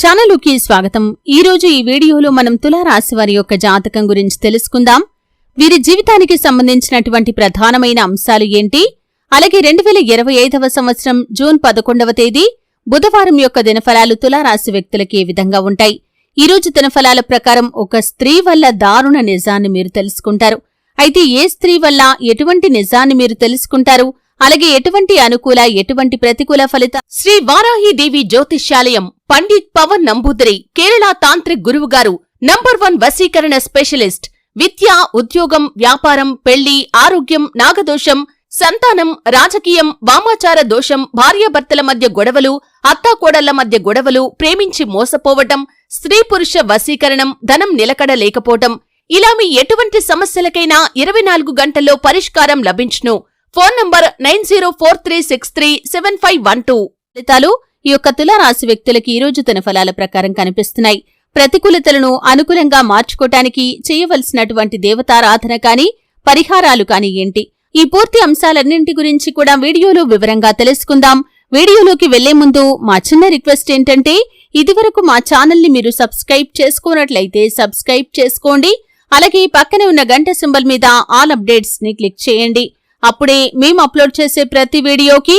ఛానలుకి స్వాగతం. ఈ రోజు ఈ వీడియోలో మనం తులారాశి వారి యొక్క జాతకం గురించి తెలుసుకుందాం. వీరి జీవితానికి సంబంధించినటువంటి ప్రధానమైన అంశాలు ఏంటి? అలాగే రెండు వేల ఇరవై ఐదవ సంవత్సరం జూన్ పదకొండవ తేదీ బుధవారం యొక్క దినఫలాలు తులారాశి వ్యక్తులకి ఏ విధంగా ఉంటాయి? ఈ రోజు దినఫలాల ప్రకారం ఒక స్త్రీ వల్ల దారుణ నిజాన్ని మీరు తెలుసుకుంటారు. అయితే ఏ స్త్రీ వల్ల ఎటువంటి నిజాన్ని మీరు తెలుసుకుంటారు? అలాగే ఎటువంటి అనుకూల ఎటువంటి ప్రతికూల ఫలిత శ్రీ వారాహిదేవి జ్యోతిష్యాలయం పండిత్ పవన్ నంబూదరి కేరళ తాంత్రిక్ గురువుగారు నంబర్ వన్ వశీకరణ స్పెషలిస్ట్ విద్య ఉద్యోగం వ్యాపారం పెళ్ళి ఆరోగ్యం నాగదోషం సంతానం రాజకీయం వామాచార దోషం భార్యాభర్తల మధ్య గొడవలు అత్తాకోడళ్ళ మధ్య గొడవలు ప్రేమించి మోసపోవటం స్త్రీ పురుష వశీకరణం ధనం నిలకడ లేకపోవటం ఇలా మీ ఎటువంటి సమస్యలకైనా ఇరవై నాలుగు గంటల్లో పరిష్కారం లభించును. Phone number nine zero four three six three seven five one two. ఫలితాలు ఈ యొక్క తులారాశి వ్యక్తులకి ఈ రోజు తన ఫలాల ప్రకారం కనిపిస్తున్నాయి. ప్రతికూలతలను అనుకూలంగా మార్చుకోటానికి చేయవలసినటువంటి దేవతారాధన కాని పరిహారాలు కాని ఏంటి? ఈ పూర్తి అంశాలన్నింటి గురించి కూడా వీడియోలో వివరంగా తెలుసుకుందాం. వీడియోలోకి వెళ్ళే ముందు మా చిన్న రిక్వెస్ట్ ఏంటంటే ఇదివరకు మా ఛానల్ని మీరు సబ్స్క్రైబ్ చేసుకున్నట్లయితే సబ్స్క్రైబ్ చేసుకోండి. అలాగే పక్కనే ఉన్న గంట సింబల్ మీద ఆల్ అప్డేట్స్ని క్లిక్ చేయండి. అప్పుడే మేము అప్లోడ్ చేసే ప్రతి వీడియోకి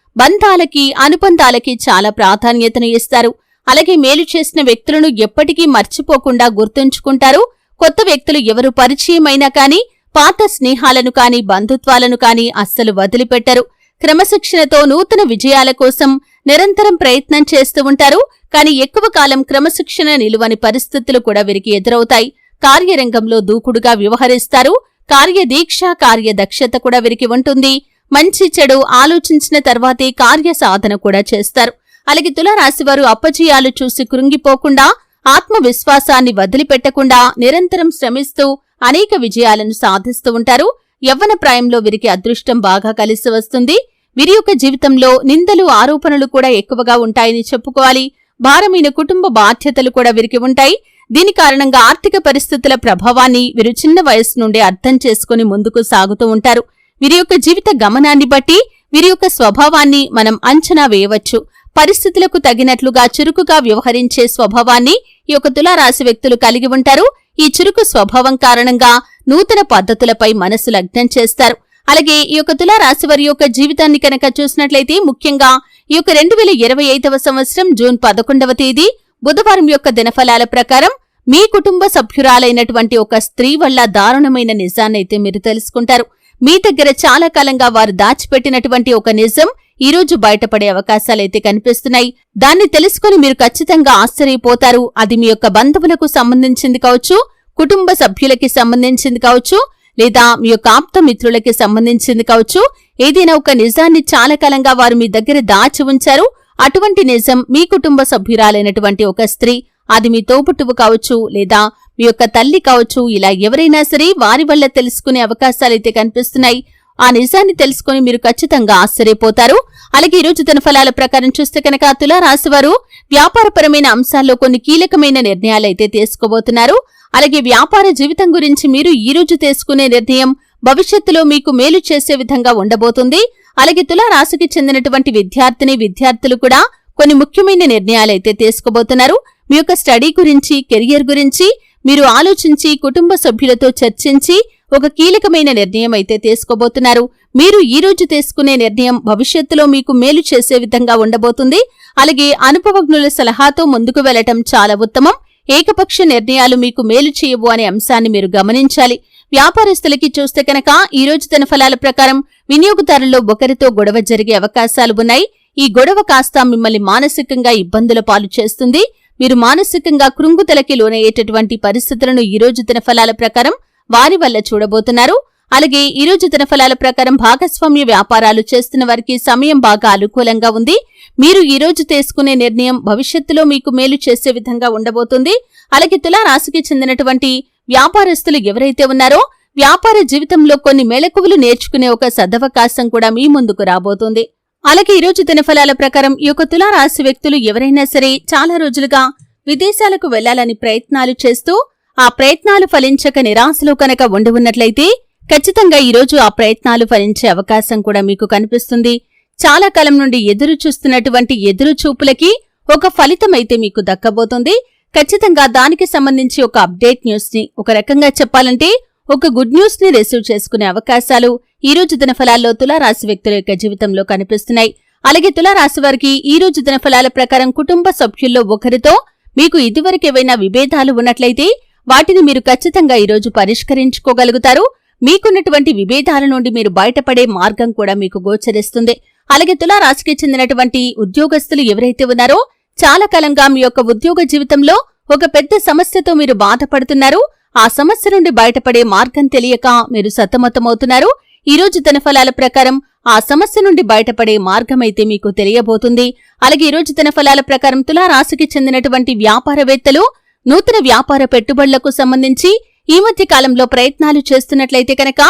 బంధాలకి అనుబంధాలకి చాలా ప్రాధాన్యతను ఇస్తారు. అలాగే మేలు చేసిన వ్యక్తులను ఎప్పటికీ మర్చిపోకుండా గుర్తుంచుకుంటారు. కొత్త వ్యక్తులు ఎవరు పరిచయమైనా కాని పాత స్నేహాలను కాని బంధుత్వాలను కాని అస్సలు వదిలిపెట్టరు. క్రమశిక్షణతో నూతన విజయాల కోసం నిరంతరం ప్రయత్నం చేస్తూ ఉంటారు. కాని ఎక్కువ కాలం క్రమశిక్షణ నిలువని పరిస్థితులు కూడా వీరికి ఎదురవుతాయి. కార్యరంగంలో దూకుడుగా వ్యవహరిస్తారు. కార్యదీక్ష కార్యదక్షత కూడా వీరికి ఉంటుంది. మంచి చెడు ఆలోచించిన తర్వాతే కార్య సాధన కూడా చేస్తారు. అలాగే తులారాశివారు అప్పజయాలు చూసి కృంగిపోకుండా ఆత్మవిశ్వాసాన్ని వదిలిపెట్టకుండా నిరంతరం శ్రమిస్తూ అనేక విజయాలను సాధిస్తూ ఉంటారు. యవ్వన ప్రాయంలో వీరికి అదృష్టం బాగా కలిసి వస్తుంది. వీరి యొక్క జీవితంలో నిందలు ఆరోపణలు కూడా ఎక్కువగా ఉంటాయని చెప్పుకోవాలి. భారమైన కుటుంబ బాధ్యతలు కూడా వీరికి ఉంటాయి. దీని కారణంగా ఆర్థిక పరిస్థితుల ప్రభావాన్ని వీరు చిన్న వయస్సు నుండి అర్థం చేసుకుని ముందుకు సాగుతూ ఉంటారు. వీరి యొక్క జీవిత గమనాన్ని బట్టి వీరి యొక్క స్వభావాన్ని మనం అంచనా వేయవచ్చు. పరిస్థితులకు తగినట్లుగా చురుకుగా వ్యవహరించే స్వభావాన్ని ఈ యొక్క తులారాశి వ్యక్తులు కలిగి ఉంటారు. ఈ చురుకు స్వభావం కారణంగా నూతన పద్ధతులపై మనసు లగ్నం చేస్తారు. అలాగే ఈ యొక్క తులారాశి వారి యొక్క జీవితాన్ని కనుక చూసినట్లయితే ముఖ్యంగా ఈ యొక్క రెండు వేల ఇరవై ఐదవ సంవత్సరం జూన్ పదకొండవ తేదీ బుధవారం యొక్క దినఫలాల ప్రకారం మీ కుటుంబ సభ్యురాలైనటువంటి ఒక స్త్రీ వల్ల దారుణమైన నిజాన్నైతే మీరు తెలుసుకుంటారు. మీ దగ్గర చాలా కాలంగా వారు దాచిపెట్టినటువంటి ఒక నిజం ఈ రోజు బయటపడే అవకాశాలైతే కనిపిస్తున్నాయి. దాన్ని తెలుసుకుని మీరు ఖచ్చితంగా ఆశ్చర్యపోతారు. అది మీ యొక్క బంధువులకు సంబంధించింది కావచ్చు కుటుంబ సభ్యులకి సంబంధించింది కావచ్చు లేదా మీ యొక్క ఆప్త మిత్రులకి సంబంధించింది కావచ్చు. ఏదైనా ఒక నిజాన్ని చాలా కాలంగా వారు మీ దగ్గర దాచి ఉంచారు. అటువంటి నిజం మీ కుటుంబ సభ్యురాలైనటువంటి ఒక స్త్రీ అది మీ తోపుట్టువు కావచ్చు లేదా మీ యొక్క తల్లి కావచ్చు ఇలా ఎవరైనా సరే వారి వల్ల తెలుసుకునే అవకాశాలైతే కనిపిస్తున్నాయి. ఆ నిజాన్ని తెలుసుకుని మీరు ఖచ్చితంగా ఆశ్చర్యపోతారు. అలాగే ఈరోజు తన ఫలాల ప్రకారం చూస్తే కనుక తులారాశివారు వ్యాపారపరమైన అంశాల్లో కొన్ని కీలకమైన నిర్ణయాలైతే తీసుకోబోతున్నారు. అలాగే వ్యాపార జీవితం గురించి మీరు ఈ రోజు తీసుకునే నిర్ణయం భవిష్యత్తులో మీకు మేలు చేసే విధంగా ఉండబోతుంది. అలాగే తులారాశికి చెందినటువంటి విద్యార్థిని విద్యార్థులు కూడా కొన్ని ముఖ్యమైన నిర్ణయాలైతే తీసుకోబోతున్నారు. మీ యొక్క స్టడీ గురించి కెరియర్ గురించి మీరు ఆలోచించి కుటుంబ సభ్యులతో చర్చించి ఒక కీలకమైన నిర్ణయం అయితే తీసుకోబోతున్నారు. మీరు ఈ రోజు తీసుకునే నిర్ణయం భవిష్యత్తులో మీకు మేలు చేసే విధంగా ఉండబోతుంది. అలాగే అనుభవజ్ఞుల సలహాతో ముందుకు వెళ్ళటం చాలా ఉత్తమం. ఏకపక్ష నిర్ణయాలు మీకు మేలు చేయవు అనే అంశాన్ని మీరు గమనించాలి. వ్యాపారస్తులకి చూస్తే కనుక ఈ రోజు తన ఫలాల ప్రకారం వినియోగదారుల్లో ఒకరితో గొడవ జరిగే అవకాశాలు ఉన్నాయి. ఈ గొడవ కాస్త మిమ్మల్ని మానసికంగా ఇబ్బందుల పాలు చేస్తుంది. మీరు మానసికంగా కృంగుతలకి లోనయ్యేటటువంటి పరిస్థితులను ఈ రోజు ప్రకారం వారి వల్ల చూడబోతున్నారు. అలాగే ఈ రోజు దినఫలాల ప్రకారం భాగస్వామ్య వ్యాపారాలు చేస్తున్న వారికి సమయం బాగా అనుకూలంగా ఉంది. మీరు ఈ రోజు తీసుకునే నిర్ణయం భవిష్యత్తులో మీకు మేలు చేసే విధంగా ఉండబోతుంది. అలాగే తులారాశికి చెందినటువంటి వ్యాపారస్తులు ఎవరైతే ఉన్నారో వ్యాపార జీవితంలో కొన్ని మెళకువలు నేర్చుకునే ఒక సదవకాశం కూడా మీ ముందుకు రాబోతుంది. అలాగే ఈ రోజు దినఫలాల ప్రకారం ఈ యొక్క తులారాశి వ్యక్తులు ఎవరైనా సరే చాలా రోజులుగా విదేశాలకు వెళ్ళాలని ప్రయత్నాలు చేస్తూ ఆ ప్రయత్నాలు ఫలించక నిరాశలో కనుక ఉండి ఉన్నట్లయితే ఖచ్చితంగా ఈరోజు ఆ ప్రయత్నాలు ఫలించే అవకాశం కూడా మీకు కనిపిస్తుంది. చాలా కాలం నుండి ఎదురు చూస్తున్నటువంటి ఎదురు చూపులకి ఒక ఫలితమైతే మీకు దక్కబోతుంది. ఖచ్చితంగా దానికి సంబంధించి ఒక అప్డేట్ న్యూస్ని ఒక రకంగా చెప్పాలంటే ఒక గుడ్ న్యూస్ని రిసీవ్ చేసుకునే అవకాశాలు ఈ రోజు దినఫలాల్లో తులారాశి వ్యక్తుల యొక్క జీవితంలో కనిపిస్తున్నాయి. అలాగే తులారాశి వారికి ఈ రోజు దినఫలాల ప్రకారం కుటుంబ సభ్యుల్లో ఒకరితో మీకు ఇదివరకేవైనా విభేదాలు ఉన్నట్లయితే వాటిని మీరు ఖచ్చితంగా ఈరోజు పరిష్కరించుకోగలుగుతారు. మీకున్నటువంటి విభేదాల నుండి మీరు బయటపడే మార్గం కూడా మీకు గోచరిస్తుంది. అలాగే తులారాశికి చెందినటువంటి ఉద్యోగస్తులు ఎవరైతే ఉన్నారో చాలా కాలంగా మీ యొక్క ఉద్యోగ జీవితంలో ఒక పెద్ద సమస్యతో మీరు బాధపడుతున్నారు. ఆ సమస్య నుండి బయటపడే మార్గం తెలియక మీరు సతమతమవుతున్నారు. ఈ రోజు తన ఫలాల ప్రకారం ఆ సమస్య నుండి బయటపడే మార్గమైతే మీకు తెలియబోతుంది. అలాగే ఈ రోజు తన ఫలాల ప్రకారం తులారాశికి చెందినటువంటి వ్యాపారవేత్తలు నూతన వ్యాపార పెట్టుబడులకు సంబంధించి ఈ మధ్య కాలంలో ప్రయత్నాలు చేస్తున్నట్లయితే కనుక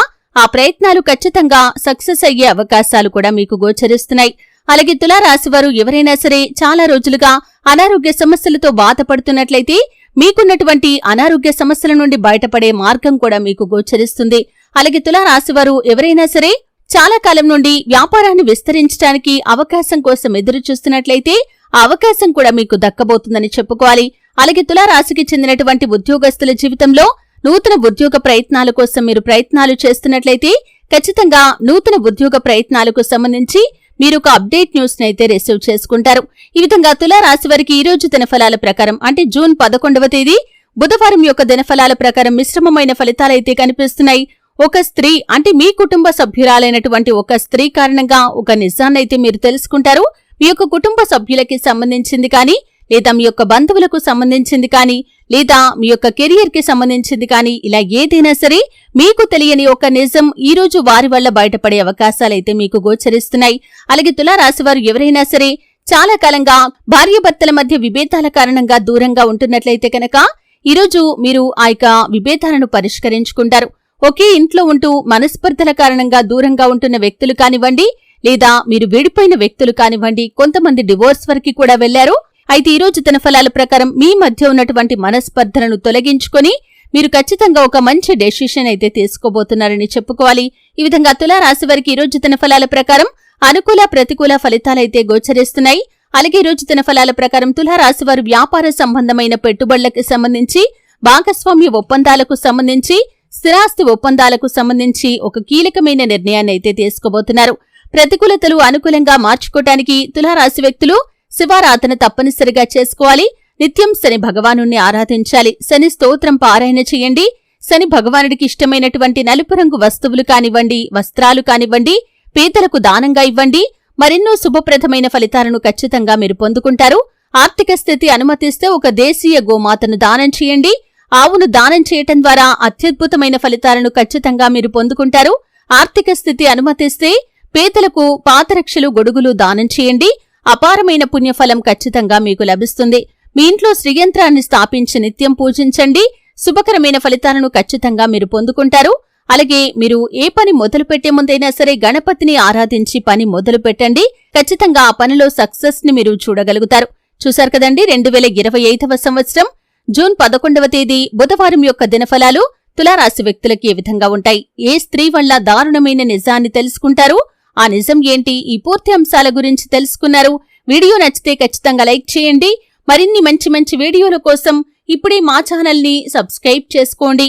ఆ ప్రయత్నాలు ఖచ్చితంగా సక్సెస్ అయ్యే అవకాశాలు కూడా మీకు గోచరిస్తున్నాయి. అలాగే తులారాశి వారు ఎవరైనా సరే చాలా రోజులుగా అనారోగ్య సమస్యలతో బాధపడుతున్నట్లయితే మీకున్నటువంటి అనారోగ్య సమస్యల నుండి బయటపడే మార్గం కూడా మీకు గోచరిస్తుంది. అలాగే తులారాశివారు ఎవరైనా సరే చాలా కాలం నుండి వ్యాపారాన్ని విస్తరించడానికి అవకాశం కోసం ఎదురు చూస్తున్నట్లయితే ఆ అవకాశం కూడా మీకు దక్కబోతుందని చెప్పుకోవాలి. అలాగే తులారాశికి చెందినటువంటి ఉద్యోగస్తుల జీవితంలో నూతన ఉద్యోగ ప్రయత్నాల కోసం మీరు ప్రయత్నాలు చేస్తున్నట్లయితే ఖచ్చితంగా నూతన ఉద్యోగ ప్రయత్నాలకు సంబంధించి మీరు ఒక అప్డేట్ న్యూస్ అయితే రిసీవ్ చేసుకుంటారు. ఈ విధంగా తులారాశి వారికి ఈ రోజు దినఫలాల ప్రకారం అంటే జూన్ పదకొండవ తేదీ బుధవారం యొక్క దినఫలాల ప్రకారం మిశ్రమమైన ఫలితాలైతే కనిపిస్తున్నాయి. ఒక స్త్రీ అంటే మీ కుటుంబ సభ్యురాలైనటువంటి ఒక స్త్రీ కారణంగా ఒక నిజాన్నైతే మీరు తెలుసుకుంటారు. మీ యొక్క కుటుంబ సభ్యులకి సంబంధించింది కానీ లేదా మీ యొక్క బంధువులకు సంబంధించింది కానీ లేదా మీ యొక్క కెరియర్కి సంబంధించింది కానీ ఇలా ఏదైనా సరే మీకు తెలియని ఒక నిజం ఈ రోజు వారి వల్ల బయటపడే అవకాశాలైతే మీకు గోచరిస్తున్నాయి. అలాగే తులారాశివారు ఎవరైనా సరే చాలా కాలంగా భార్యాభర్తల మధ్య విభేదాల కారణంగా దూరంగా ఉంటున్నట్లయితే కనుక ఈరోజు మీరు ఆ యొక్క విభేదాలను పరిష్కరించుకుంటారు. ఒకే ఇంట్లో ఉంటూ మనస్పర్ధల కారణంగా దూరంగా ఉంటున్న వ్యక్తులు కానివ్వండి లేదా మీరు విడిపోయిన వ్యక్తులు కానివ్వండి కొంతమంది డివోర్స్ వరకు కూడా వెళ్ళారు అయితే ఈ రోజు తన ఫలాల ప్రకారం మీ మధ్య ఉన్నటువంటి మనస్పర్ధలను తొలగించుకొని మీరు ఖచ్చితంగా ఒక మంచి డెసిషన్ అయితే తీసుకోబోతున్నారని చెప్పుకోవాలి. ఈ విధంగా తులారాశి వారికి ఈ రోజు తన ఫలాల ప్రకారం అనుకూల ప్రతికూల ఫలితాలైతే గోచరిస్తున్నాయి. అలాగే ఈ రోజు తన ఫలాల ప్రకారం తులారాశి వారు వ్యాపార సంబంధమైన పెట్టుబడులకు సంబంధించి భాగస్వామ్య ఒప్పందాలకు సంబంధించి స్థిరాస్తి ఒప్పందాలకు సంబంధించి ఒక కీలకమైన నిర్ణయాన్ని అయితే తీసుకోబోతున్నారు. ప్రతికూలతలు అనుకూలంగా మార్చుకోవటానికి తులారాశి వ్యక్తులు శివారాధన తప్పనిసరిగా చేసుకోవాలి. నిత్యం శని భగవాను ఆరాధించాలి. శని స్తోత్రం పారాయణ చేయండి. శని భగవానుడికి ఇష్టమైనటువంటి నలుపు రంగు వస్తువులు కానివ్వండి వస్త్రాలు కానివ్వండి పీతలకు దానంగా ఇవ్వండి. మరెన్నో శుభప్రదమైన ఫలితాలను ఖచ్చితంగా మీరు పొందుకుంటారు. ఆర్థిక స్థితి అనుమతిస్తే ఒక దేశీయ గోమాతను దానం చేయండి. ఆవును దానం చేయటం ద్వారా అత్యద్భుతమైన ఫలితాలను ఖచ్చితంగా మీరు పొందుకుంటారు. ఆర్థిక స్థితి అనుమతిస్తే పేదలకు పాతరక్షలు గొడుగులు దానం చేయండి. అపారమైన పుణ్యఫలం ఖచ్చితంగా మీకు లభిస్తుంది. మీ ఇంట్లో శ్రీయంత్రాన్ని స్థాపించి నిత్యం పూజించండి. శుభకరమైన ఫలితాలను ఖచ్చితంగా మీరు పొందుకుంటారు. అలాగే మీరు ఏ పని మొదలు పెట్టే ముందైనా సరే గణపతిని ఆరాధించి పని మొదలు పెట్టండి ఖచ్చితంగా ఆ పనిలో సక్సెస్ని మీరు చూడగలుగుతారు. చూశారు కదండి రెండు వేల ఇరవై ఐదవ సంవత్సరం జూన్ పదకొండవ తేదీ బుధవారం యొక్క దినఫలాలు తులారాశి వ్యక్తులకి ఏ విధంగా ఉంటాయి? ఏ స్త్రీ వల్ల దారుణమైన నిజాన్ని తెలుసుకుంటారు? ఆ నిజం ఏంటి? ఈ పూర్తి అంశాల గురించి తెలుసుకున్నారు. వీడియో నచ్చితే ఖచ్చితంగా లైక్ చేయండి. మరిన్ని మంచి మంచి వీడియోల కోసం ఇప్పుడే మా ఛానల్ని సబ్స్క్రైబ్ చేసుకోండి.